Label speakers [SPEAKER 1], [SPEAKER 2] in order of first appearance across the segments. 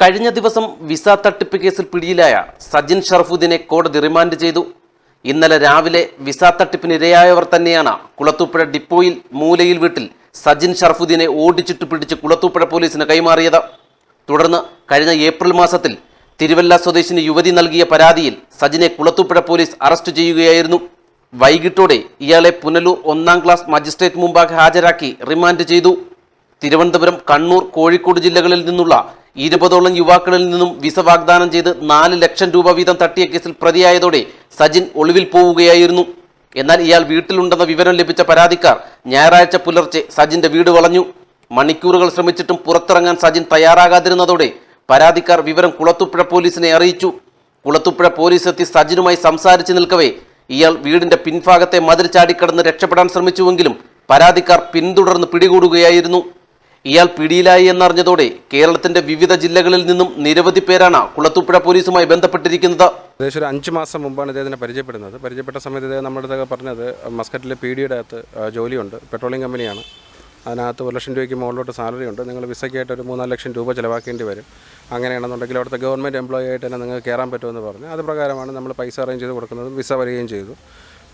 [SPEAKER 1] കഴിഞ്ഞ ദിവസം വിസ തട്ടിപ്പ് കേസിൽ പിടിയിലായ സജിൻ ഷർഫുദ്ദീനെ കോടതി റിമാൻഡ് ചെയ്തു. ഇന്നലെ രാവിലെ വിസ തട്ടിപ്പിനിരയായവർ തന്നെയാണ് കുളത്തൂപ്പുഴ ഡിപ്പോയിൽ മൂലയിൽ വീട്ടിൽ സജിൻ ഷർഫുദ്ദീനെ ഓടിച്ചിട്ട് പിടിച്ച് കുളത്തൂപ്പുഴ പോലീസിന് കൈമാറിയത്. തുടർന്ന് കഴിഞ്ഞ ഏപ്രിൽ മാസത്തിൽ തിരുവല്ല സ്വദേശിനി യുവതി നൽകിയ പരാതിയിൽ സജിനെ കുളത്തൂപ്പുഴ പോലീസ് അറസ്റ്റ് ചെയ്യുകയായിരുന്നു. വൈകിട്ടോടെ ഇയാളെ പുനലൂർ ഒന്നാം ക്ലാസ് മജിസ്ട്രേറ്റ് മുമ്പാകെ ഹാജരാക്കി റിമാൻഡ് ചെയ്തു. തിരുവനന്തപുരം കണ്ണൂർ കോഴിക്കോട് ജില്ലകളിൽ നിന്നുള്ള ഇരുപതോളം യുവാക്കളിൽ നിന്നും വിസ വാഗ്ദാനം ചെയ്ത് നാല് ലക്ഷം രൂപ വീതം തട്ടിയ കേസിൽ പ്രതിയായതോടെ സജിൻ ഒളിവിൽ പോവുകയായിരുന്നു. എന്നാൽ ഇയാൾ വീട്ടിലുണ്ടെന്ന വിവരം ലഭിച്ച പരാതിക്കാർ ഞായറാഴ്ച പുലർച്ചെ സജിന്റെ വീട് വളഞ്ഞു. മണിക്കൂറുകൾ ശ്രമിച്ചിട്ടും പുറത്തിറങ്ങാൻ സജിൻ തയ്യാറാകാതിരുന്നതോടെ പരാതിക്കാർ വിവരം കുളത്തുപ്പുഴ പോലീസിനെ അറിയിച്ചു. കുളത്തുപ്പുഴ പോലീസ് എത്തി സജിനുമായി സംസാരിച്ചു നിൽക്കവേ ഇയാൾ വീടിന്റെ പിൻഭാഗത്തെ മതിൽ ചാടിക്കടന്ന് രക്ഷപ്പെടാൻ ശ്രമിച്ചുവെങ്കിലും പരാതിക്കാർ പിന്തുടർന്ന് പിടികൂടുകയായിരുന്നു. ഇയാൾ പിടിയിലായി എന്നറിഞ്ഞതോടെ കേരളത്തിന്റെ വിവിധ ജില്ലകളിൽ നിന്നും നിരവധി പേരാണ് കുളത്തൂപ്പുഴ പോലീസുമായി ബന്ധപ്പെട്ടിരിക്കുന്നത്.
[SPEAKER 2] ഏകദേശം ഒരു അഞ്ച് മാസം മുമ്പാണ് ഇദ്ദേഹത്തിനെ പരിചയപ്പെടുന്നത്. പരിചയപ്പെട്ട സമയത്ത് ഇദ്ദേഹം നമ്മുടെ പറഞ്ഞത് മസ്കറ്റിലെ പി ഡിയുടെ അകത്ത് ജോലിയുണ്ട്. പെട്രോളിയം കമ്പനിയാണ്. അതിനകത്ത് ഒരു ലക്ഷം രൂപയ്ക്ക് മുകളിലോട്ട് സാലറി ഉണ്ട്. നിങ്ങൾ വിസയ്ക്കായിട്ട് ഒരു മൂന്നാൽ ലക്ഷം രൂപ ചിലവാക്കേണ്ടി വരും. അങ്ങനെയാണെന്നുണ്ടെങ്കിൽ അവിടുത്തെ ഗവൺമെന്റ് എംപ്ലോയി ആയിട്ട് തന്നെ നിങ്ങൾക്ക് കയറാൻ പറ്റുമെന്ന് പറഞ്ഞു. അത് പ്രകാരമാണ് നമ്മൾ പൈസ അറേഞ്ച് ചെയ്ത് കൊടുക്കുന്നതും വിസ വരികയും ചെയ്തു.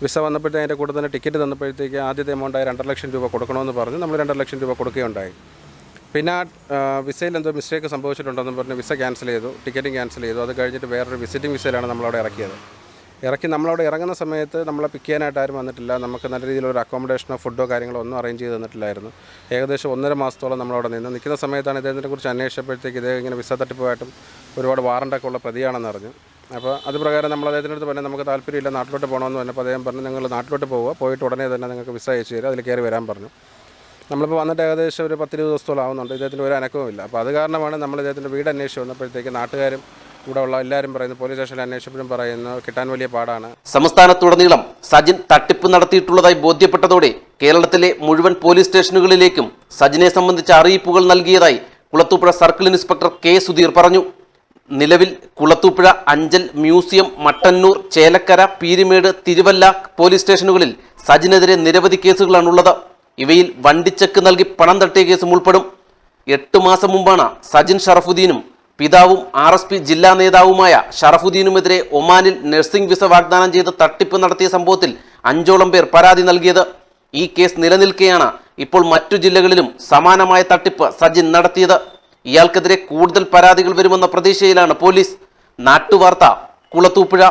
[SPEAKER 2] വിസ വന്നപ്പോഴത്തേക്ക് അതിന്റെ കൂടെ തന്നെ ടിക്കറ്റ് തന്നപ്പോഴത്തേക്ക് ആദ്യത്തെ എമൗണ്ടായി രണ്ടര ലക്ഷം രൂപ കൊടുക്കണമെന്ന് പറഞ്ഞ്. നമ്മൾ രണ്ടര ലക്ഷം രൂപ കൊടുക്കുകയുണ്ടായി. പിന്നെ വിസയിൽ എന്തോ മിസ്റ്റേക്ക് സംഭവിച്ചിട്ടുണ്ടെന്ന് പറഞ്ഞ് വിസ ക്യാൻസൽ ചെയ്തു ടിക്കറ്റും ക്യാൻസൽ ചെയ്തു. അത് കഴിഞ്ഞിട്ട് വേറൊരു വിസിറ്റിംഗ് വിസയിലാണ് നമ്മളവിടെ ഇറക്കിയത്. ഇറക്കി നമ്മളവിടെ ഇറങ്ങുന്ന സമയത്ത് നമ്മളെ പിക്ക് ചെയ്യാനായിട്ട് ആരും വന്നിട്ടില്ല. നമുക്ക് നല്ല രീതിയിലൊരു അക്കോമഡേഷനോ ഫുഡോ കാര്യങ്ങളോ ഒന്നും അറേഞ്ച് ചെയ്ത് തന്നിട്ടില്ലായിരുന്നു. ഏകദേശം ഒന്നര മാസത്തോളം നമ്മളവിടെ നിന്ന് നിൽക്കുന്ന സമയത്താണ് ഇദ്ദേഹത്തിനെ കുറിച്ച് അന്വേഷിച്ചപ്പോഴത്തേക്ക് ഇദ്ദേഹം ഇങ്ങനെ വിസ തട്ടിപ്പുമായിട്ടും ഒരുപാട് വാറണ്ടൊക്കെ ഉള്ള പ്രതിയാണെന്ന് അറിഞ്ഞു. അപ്പോൾ അത് പ്രകാരം നമ്മൾ അദ്ദേഹത്തിന്റെ അടുത്ത് പറഞ്ഞാൽ നമുക്ക് താല്പര്യമില്ല നാട്ടിലോട്ട് പോകണമെന്ന് പറഞ്ഞപ്പോൾ അദ്ദേഹം പറഞ്ഞു നിങ്ങൾ നാട്ടിലോട്ട് പോവുക. പോയിട്ട് ഉടനെ തന്നെ നിങ്ങൾക്ക് വിസ അയച്ചു തരും. അതിൽ കയറി വരാൻ പറഞ്ഞു. നമ്മളിപ്പോൾ വന്നിട്ട് ഏകദേശം ഒരു പത്തിരുപത് ദിവസത്തോളം ആവുന്നുണ്ട്. ഇദ്ദേഹത്തിന് ഒരു അനക്കവുമില്ല അപ്പോൾ അത് കാരണമാണ് നമ്മൾ ഇദ്ദേഹത്തിന്റെ വീട് അന്വേഷിച്ച് വന്നപ്പോഴത്തേക്ക് നാട്ടുകാരും ഇവിടെ ഉള്ള എല്ലാവരും പറയുന്നു പോലീസ് സ്റ്റേഷനിൽ അന്വേഷിച്ചപ്പോഴും പറയുന്നു കിട്ടാൻ വലിയ പാടാണ്.
[SPEAKER 1] സംസ്ഥാനത്തുടനീളം സജിൻ തട്ടിപ്പ് നടത്തിയിട്ടുള്ളതായി ബോധ്യപ്പെട്ടതോടെ കേരളത്തിലെ മുഴുവൻ പോലീസ് സ്റ്റേഷനുകളിലേക്കും സജിനെ സംബന്ധിച്ച അറിയിപ്പുകൾ നൽകിയതായി Kulathupuzha circle inspector K Sudheer പറഞ്ഞു. നിലവിൽ കുളത്തൂപ്പുഴ അഞ്ചൽ മ്യൂസിയം മട്ടന്നൂർ ചേലക്കര പീരുമേട് തിരുവല്ല പോലീസ് സ്റ്റേഷനുകളിൽ സജിനെതിരെ നിരവധി കേസുകളാണുള്ളത്. ഇവയിൽ വണ്ടിച്ചെക്ക് നൽകി പണം തട്ടിയ കേസും ഉൾപ്പെടും. എട്ട് മാസം മുമ്പാണ് സജിൻ ഷറഫുദ്ദീനും പിതാവും ആർ എസ് പി ജില്ലാ നേതാവുമായ ഷറഫുദ്ദീനുമെതിരെ ഒമാനിൽ നഴ്സിംഗ് വിസ വാഗ്ദാനം ചെയ്ത് തട്ടിപ്പ് നടത്തിയ സംഭവത്തിൽ അഞ്ചോളം പേർ പരാതി നൽകിയത്. ഈ കേസ് നിലനിൽക്കെയാണ് ഇപ്പോൾ മറ്റു ജില്ലകളിലും സമാനമായ തട്ടിപ്പ് സജിൻ നടത്തിയത്. ഇയാൾക്കെതിരെ കൂടുതൽ പരാതികൾ വരുമെന്ന പ്രതീക്ഷയിലാണ് പോലീസ്. നാട്ടുവാർത്ത കുളത്തൂപ്പുഴ.